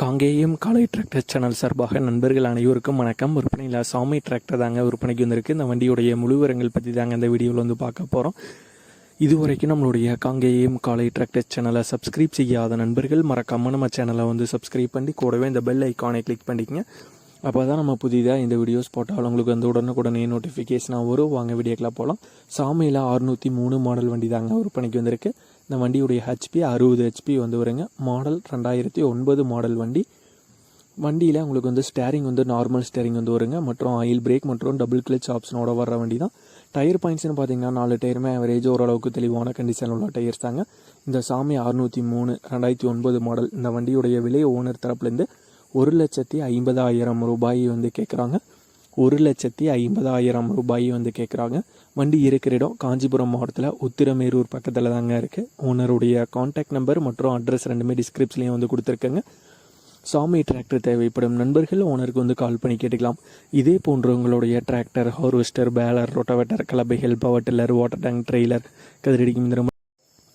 காங்கேயம் காலை tractor channel சார்பாக நண்பர்கள் அனைவருக்கும் வணக்கம். விற்பனையில் சாமி டிராக்டர் தாங்க விற்பனைக்கு வந்திருக்கு. இந்த வண்டியுடைய முழுவரங்கள் பற்றி தாங்க இந்த வீடியோவில் வந்து பார்க்க போகிறோம் இதுவரைக்கும் நம்மளுடைய காங்கேயம் காலை டிராக்டர் சேனலை சப்ஸ்கிரைப் செய்யாத நண்பர்கள் மறக்காமல் நம்ம சேனலை வந்து சப்ஸ்கிரைப் பண்ணி கூடவே இந்த பெல் ஐக்கானை கிளிக் பண்ணிக்கங்க. அப்போ தான் நம்ம புதிதாக இந்த வீடியோஸ் போட்டால் உங்களுக்கு வந்து உடனுக்குடனே நோட்டிஃபிகேஷனாக வரும். வாங்க வீடியோக்கெலாம் போகலாம். சாமியில் அறுநூற்றி மூணு மாடல் வண்டி தாங்க விற்பனைக்கு வந்திருக்கு. இந்த வண்டியுடைய ஹெச்பி அறுபது ஹெச்பி வந்து வருங்க. மாடல் ரெண்டாயிரத்தி ஒன்பது மாடல் வண்டி. வண்டியில் உங்களுக்கு வந்து ஸ்டேரிங் வந்து நார்மல் ஸ்டேரிங் வந்து வருங்க. மற்றும் ஆயில் பிரேக் மற்றும் டபுள் கிளச் ஆப்ஷனோட வர வண்டி தான் டயர் பாயிண்ட்ஸ்னு பார்த்தீங்கன்னா நாலு டயருமே ஆவரேஜ் ஓரளவுக்கு தெளிவான கண்டிஷனில் உள்ள டயர்ஸ் தாங்க. இந்த சாமி அறுநூற்றி மூணு ரெண்டாயிரத்தி ஒன்பது மாடல் இந்த வண்டியுடைய விலை ஓனர் தரப்புலேருந்து ஒரு லட்சத்தி ஐம்பதாயிரம் ரூபாய் வந்து கேட்குறாங்க ஒரு லட்சத்தி ஐம்பதாயிரம் ரூபாய் வந்து கேட்குறாங்க வண்டி இருக்கிற இடம் காஞ்சிபுரம் மாவட்டத்தில் உத்திரமேரூர் பக்கத்தில் தாங்க இருக்குது ஓனருடைய காண்டாக்ட் நம்பர் மற்றும் அட்ரஸ் ரெண்டுமே டிஸ்கிரிப்ஷன்லேயும் வந்து கொடுத்துருக்கேங்க. சாமி டிராக்டர் தேவைப்படும் நண்பர்கள் ஓனருக்கு வந்து கால் பண்ணி கேட்டுக்கலாம். இதே போன்ற உங்களுடைய tractor harvester baler rotavator கலபைகள் power tiller water tank trailer கதிரடிக்கும் இந்த